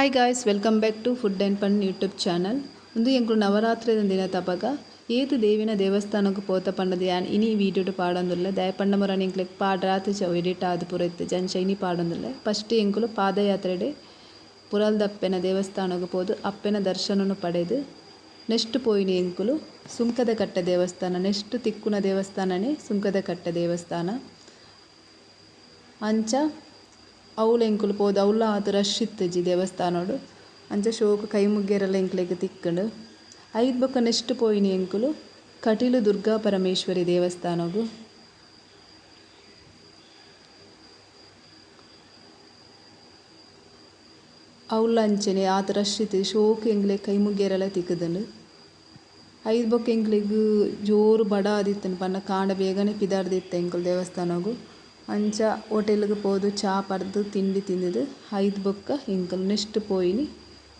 Hi guys welcome back to food and fun YouTube channel ಒಂದು ಎಂಕು ನವರಾತ್ರಿ ದಿನ ತಪಗ. ಏತು ದೇವಿನ ದೇವಸ್ಥಾನಕ್ಕೆ ಪೋತ ಪಂಡದ ಯಾನ್ ಇನಿ ವೀಡಿಯೋಡು ಪಾಡೊಂದುಲ್ಲ. ದಯ ಪಂಡ ಮೊರನ ಎಂಕ್ಲೆಗ್ ಪಾಡ ರಾತ್ರಿ ಚ ಎಡಿಟ್ ಆದ್ ಪುರ ಇತ್ತು. ಜನ ಶೈನಿ ಪಾಡೊಂದುಲ್ಲ. ಫಸ್ಟ್ ಎಂಕುಲು ಪಾದಯಾತ್ರೆಡೆ ಪುರಲ್ದಪ್ಪೆನ ದೇವಸ್ಥಾನಕ್ಕೆ ಪೋದು, ಅಪ್ಪೆನ ದರ್ಶನನು ಪಡೆದು. ನೆಕ್ಸ್ಟ್ ಪೋಯಿನ ಎಂಕುಲು ಸುಂಕದ ಕಟ್ಟ ದೇವಸ್ಥಾನ. ನೆಕ್ಸ್ಟ್ ತಿಕ್ಕುನ ದೇವಸ್ಥಾನನೇ ಸುಂಕದ ಕಟ್ಟ ದೇವಸ್ಥಾನ. ಅಂಚ ಅವ್ಲು ಎಂಕುಲು ಪೋದು ಅವ್ಲ ಆತ್ ರಶ್ ಇತ್ತಿಜ್ಜಿ ದೇವಸ್ಥಾನೋಡು. ಅಂಚ ಶೋಕು ಕೈ ಮುಗ್ಗೆರೆಲ್ಲ ಎಂಕ್ಲೆಗ್ ತಿಕ್ಕುಂಡು. ಐದು ಬೊಕ್ಕ ನೆಕ್ಸ್ಟ್ ಪೋಯಿನಿ ಎಂಕುಲು ಕಟೀಲು ದುರ್ಗಾ ಪರಮೇಶ್ವರಿ ದೇವಸ್ಥಾನಗು. ಅಂಚನೆ ಆತ ರಶ್ ಇತ್ತು ಶೋಕು ಎಂಕ್ಲೆ ಕೈ ತಿಕ್ಕುದುಂಡು. ಐದು ಬೊಕ್ಕ ಎಂಕ್ಲೆಗ್ ಜೋರು ಬಡ ಆದಿತ್ತನು ಪನ್ನ ಕಾಂಡ ಬೇಗನೆ ಪಿದಾರ್ದಿತ್ತ ಎಂಕುಲು ದೇವಸ್ಥಾನಗು. ಅಂಚ ಹೋಟೆಲ್ಗೆ ಪೋದು, ಚಾ ಪರ್ದು, ತಿಂಡಿ ತಿಂದುದು ಐದು ಬೊಕ್ಕ ಎಂಕುಲು ನೆಸ್ಟ್ ಪೋಯಿನಿ.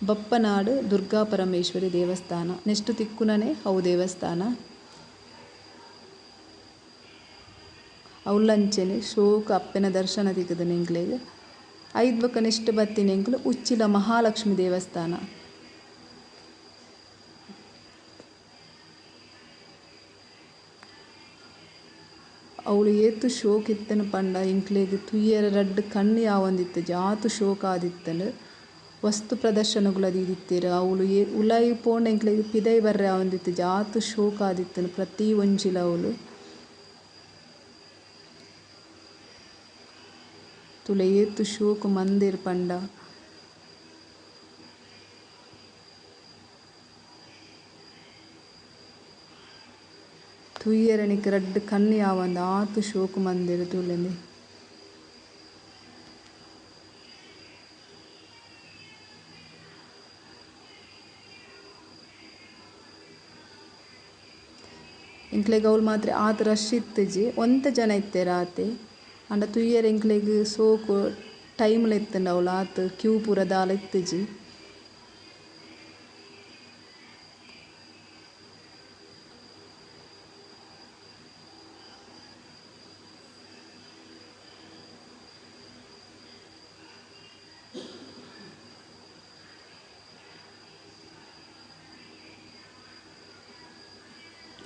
ಬಪ್ಪನಾಡು, ದುರ್ಗಾ ಪರಮೇಶ್ವರಿ ದೇವಸ್ಥಾನ. ನೆಸ್ಟ್ ತಿಕ್ಕುನನೆ ಅವು ದೇವಸ್ಥಾನ. ಅವ್ಲಂಚನೆ, ಶೋಕ, ಅಪ್ಪೆನ ದರ್ಶನ ತಿಕ್ಕುದು ಎಂಕ್ಲೆಗ್ ಐದು ಬೊಕ್ಕ ನೆಸ್ಟ್ ಬತ್ತಿನ ಎಂಕುಲು ಉಚ್ಚಿಲ ಮಹಾಲಕ್ಷ್ಮಿ ದೇವಸ್ಥಾನ. ಅವಳು ಏತು ಶೋಕ್ ಇತ್ತನು ಪಂಡ, ಇಂಕ್ಲೆಗ್ ತುಯ್ಯರೆ ರಡ್ಡ್ ಕಣ್ಣು ಯಾವೊಂದಿತ್ತು, ಜಾತು ಶೋಕ ಆದಿತ್ತಲು ವಸ್ತು ಪ್ರದರ್ಶನಗುಲ ದೀದಿತ್ತೆರ್ ಅವ್ಲು ಏ, ಉಲಾಯಿ ಪೋಂಡ ಎಂಕ್ಲೆಗ್ ಪಿದೈ ಬರ್ರೆ ಆವೊಂದಿತ್ತು ಜಾತು ಶೋಕ ಆದಿತ್ತನು ಪ್ರತಿ ಒಂಜಿಲ ಅವಳು. ತುಲೆ ಏತು ಶೋಕ್ ಮಂದಿರ್ ಪಂಡ. ತುಯ್ಯರನಿಕ್ ರಡ್ಡ್ ಕಣ್ಣು ಯಾವಂದ ഷോക്ക് ಮಂದೆರ್ ತೂಲೆಂದೆ ಎಂಕ್ಲೆಗ್ ಅವ್ಲು ಮಾತ್ರ ಆತ ರಶ್ ಇತ್ತಜಿ ಒಂತ ಜನ ಇತ್ತೆರ್ ಆತೆ ಆಂಡ ತುಯ್ಯರೆ ಎಂಕ್ಲೆಗ್ ಸೋಕು ಟೈಮ್ಲ ಇತ್ತಂಡ ಅವ್ಲು ಆತ ಕ್ಯೂ ಪೂರ ಇತ್ತಜಿ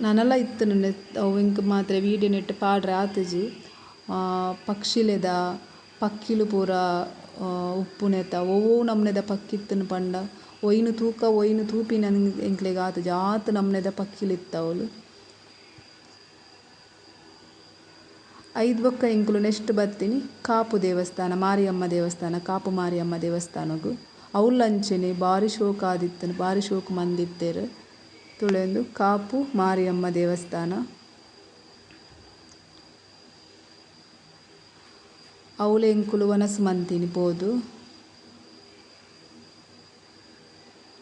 ನನಲ ಇತ್ತುಂಡು ನೆತ್ ಅವು ಎಂಕ್ ಮಾತ್ರ ವೀಡಿಯೊ ನೆಟ್ ಪಾಡ್ರೆ ಆತುಜಿ. ಪಕ್ಷಿಲೆದ, ಪಕ್ಕಿಲು ಪೂರ ಉಪ್ಪುನೆತ ಒವು ನಮುನೆದ ಪಕ್ಕಿ ಇತ್ತುಂಡು ಪಂಡ. ಒಯಿನ್ ತೂಕ ಒಯಿನ್ ತೂಪಿನ ಎಂಕ್ಲೆಗ್ ಆತುಜಿ. ಆತ್ ನಮುನೆದ ಪಕ್ಕಿಲಿತ್ತ ಅವ್ಲು ಐದು ಬೊಕ್ಕ ಎಂಕುಲು ನೆಕ್ಸ್ಟ್ ಬತ್ತಿನಿ. ಕಾಪು ದೇವಸ್ಥಾನ, ಮಾರಿಯಮ್ಮ ದೇವಸ್ಥಾನ, ಕಾಪು ಮಾರಿಯಮ್ಮ ದೇವಸ್ಥಾನಗು. ಅವ್ಲು ಅಂಚನೆ ಬಾರಿ ಶೋಕ ಆದಿತ್ತುಂಡು ಬಾರಿ ಶೋಕು ಮಂದಿತ್ತೆರ್. ತುಳೆಂದು ಕಾಪು ಮಾರಿಯಮ್ಮ ದೇವಸ್ಥಾನ ಅವ್ಲು ಎಂಕುಲು ವನಸ್ ಮಂತಿನಿ ಪೋದು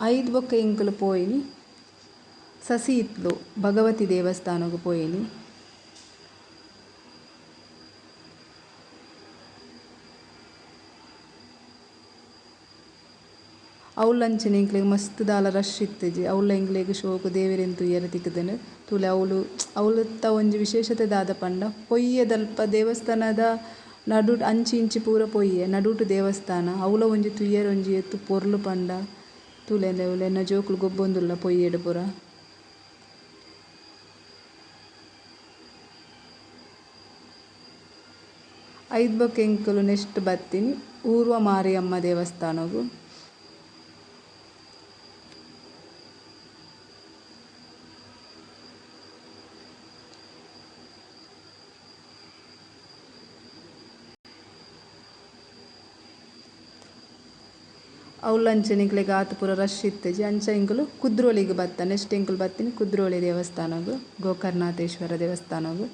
ಐದು ಬೊಕ್ಕ ಎಂಕುಲು ಪೋಯಿನಿ ಸಸಿ ಇತ್ಲು ಭಗವತಿ ದೇವಸ್ಥಾನಗು ಪೋಯಿನಿ ಅವ್ಲು ಅಂಚನೆ ಎಂಕ್ಲೆಗ್ ಮಸ್ತ್ ದಾಲ ರಶ್ ಇತ್ತಿಜಿ ಅವಳ ಎಂಕ್ಲೆಗ್ ಶೋಕು ದೇವೆರೆನ್ ತೂಯರೆ ತಿಕ್ಕುದೆನ್ ತೂಲೆ ಅವ್ಲು ಅವ್ಲುತ್ತ ಒಂಜಿ ವಿಶೇಷತೆ ದಾದ ಪಂಡ. ಪೊಯ್ಯದಲ್ಪ ದೇವಸ್ಥಾನದ ನಡು, ಅಂಚಿ ಇಂಚಿ ಪೂರ ಪೊಯ್ಯೆ, ನಡುಟ್ ದೇವಸ್ಥಾನ. ಅವ್ಲ ಒಂಜಿ ತೂಯರೆ ಒಂಜಿ ಎತ್ತು ಪೊರ್ಲು ಪಂಡ. ತೂಲೆಂದೆ ಅವಳು ಎನ್ನ ಜೋಕುಲು ಗೊಬ್ಬೊಂದುಲ್ಲ ಪೊಯ್ಯೆಡ್ ಪೂರ. ಐದು ಬೊಕ್ಕ ಎಂಕುಲು ನೆಕ್ಸ್ಟ್ ಬತ್ತಿನಿ. ಊರ್ವ ಮಾರಿಯಮ್ಮ ದೇವಸ್ಥಾನಗು. ಅವ್ಲು ಅಂಚನೆ ಎಂಕ್ಲೆಗ್ ಆತು ಪೂರ ರಶ್ ಇತ್ತಜಿ ಅಂಚ ಎಂಕುಲು ಕುದ್ರೋಳಿಗೆ ಬತ್ತ ನೆಕ್ಸ್ಟ್ ಎಂಕುಲು ಬತ್ತಿನಿ ಕುದ್ರೋಳಿ ದೇವಸ್ಥಾನಗು ಗೋಕರ್ನಾಥೇಶ್ವರ ದೇವಸ್ಥಾನಗು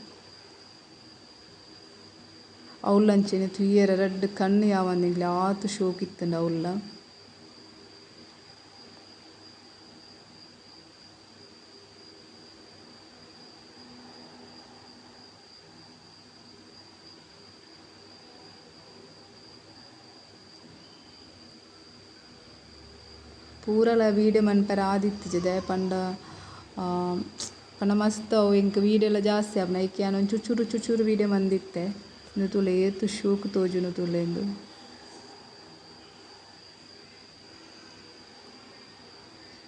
ಅವ್ಲು ತುಯ್ಯರ ರಡ್ಡ್ ಕಣ್ಣು ಯಾವಂದ್ ಎಂಕ್ಲೆ ಆತು ಶೋಕಿತ್ತಂಡ ಅವುಲ್ಲ ಅವ್ಲ ஊரால் வீடு மண்பெற ஆதித்துஜுத பண்ட ಪಂಡ ಮಸ್ತ್ ಅವು ಇಂಕ ಜಾಸ್ತಿ ಆಪನ. ಈಕೆ ನಾನು ಚುಚೂರು ಚುಚೂರು ವೀಡಿಯೋ ಬಂದಿತ್ತೆ ಇಂದು ತುಲೆ ಏತು ಶೋಕ್ ತೋಜುನು ತುಲೆಂದು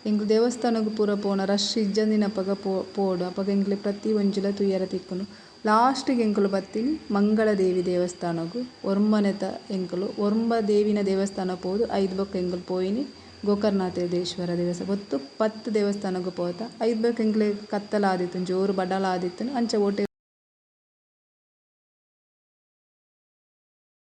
ಎಂಗ್ಲು ಪೂರ ಪೋಣ, ರಶ್ ಇಜ್ಜಂದಿನ ಅಪ್ಪಗ ಪೋ, ಪೋಡು. ಅಪ್ಪಗ ಎಂಗ್ಲೆ ಪ್ರತಿ ಒಂಜುಲ ತುಯ್ಯರ ತಿಕ್ಕುನು. ಲಾಸ್ಟಿಗೆ ಎಂಕಲು ಬತ್ತೀನಿ ಮಂಗಳ ದೇವಿ ದೇವಸ್ಥಾನಕ್ಕೂ ಒರ್ಮನೆತ ಎಂಕಲು ಒರ್ಮ ದೇವಿನ ದೇವಸ್ಥಾನ ಪೋದು. ಐದು ಬೊಕ್ಕ ಎಂಕಲು ಪೋಯಿನಿ. ಗೋಕರ್ಣಾಥೇದೇಶ್ವರ ದೇವಸ್ಥಾನ ಗೊತ್ತು ಪತ್ತು ದೇವಸ್ಥಾನಗ್ ಪೋತ ಐದ್ ಬೇರ್ ಜೋರು ಕತ್ತಲಾದಿತ್ತಿನ ಜೋರ್ ಬಡಲಾದಿತ್ತಿನ ಅಂಚ ವೋಟೆ.